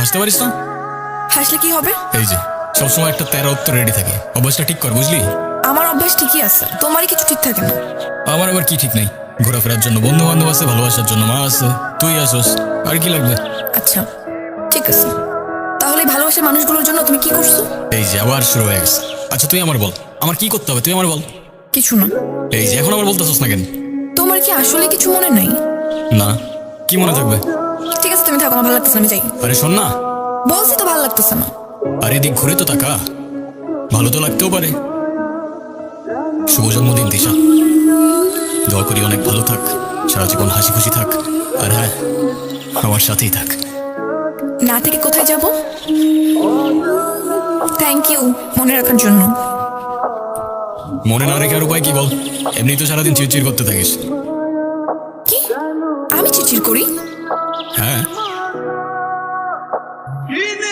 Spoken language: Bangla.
হাসতে পারিস না হাসলে কি হবে? এই যে সবসময় একটা তেরো উত্তর রেডি থাকে। অভ্যাসটা ঠিক কর বুঝলি? আমার অভ্যাস ঠিকই আছে তোমারই কিছু ঠিক থাকে না। আমার আবার কি ঠিক নেই? ঘোরাফেরার জন্য বন্ধু বান্ধব আছে ভালোবাসার জন্য মা আছে তুই আসোস। আর কি লাগবে? আচ্ছা ঠিক আছে। তাহলে ভালোবাসার মানুষগুলোর জন্য তুমি কি করছ? এই যে আবার শুরু হয়ে গেছে। আচ্ছা তুই আমার বল। আমার কি করতে হবে? তুই আমার বল। কিছু না। এই যে এখন আমার বলতেছস না কেন? তোমার কি আসলে কিছু মনে নাই? না। কি মনে থাকবে? তুমি থাকো আমার ভালো লাগতেছে না, আমি যাই আরে শোন না। বলছি তো ভালো লাগতেছে না। আর এদিক ঘুরে তো তাকা। ভালো তো লাগতেও পারে। শুভ জন্মদিন দিশা। দোয়া করি অনেক ভালো থাক। সারা জীবন হাসি খুশি থাক। আর হ্যাঁ আমার সাথেই থাক। না থেকে কোথায় যাব? থ্যাংক ইউ মনে রাখার জন্য। মনে না রেখে আর উপায় কি বল? এমনি তো সারাদিন চিরচির করতে থাকিস। কি? আমি চিচির করি? হ্যাঁ। Yine!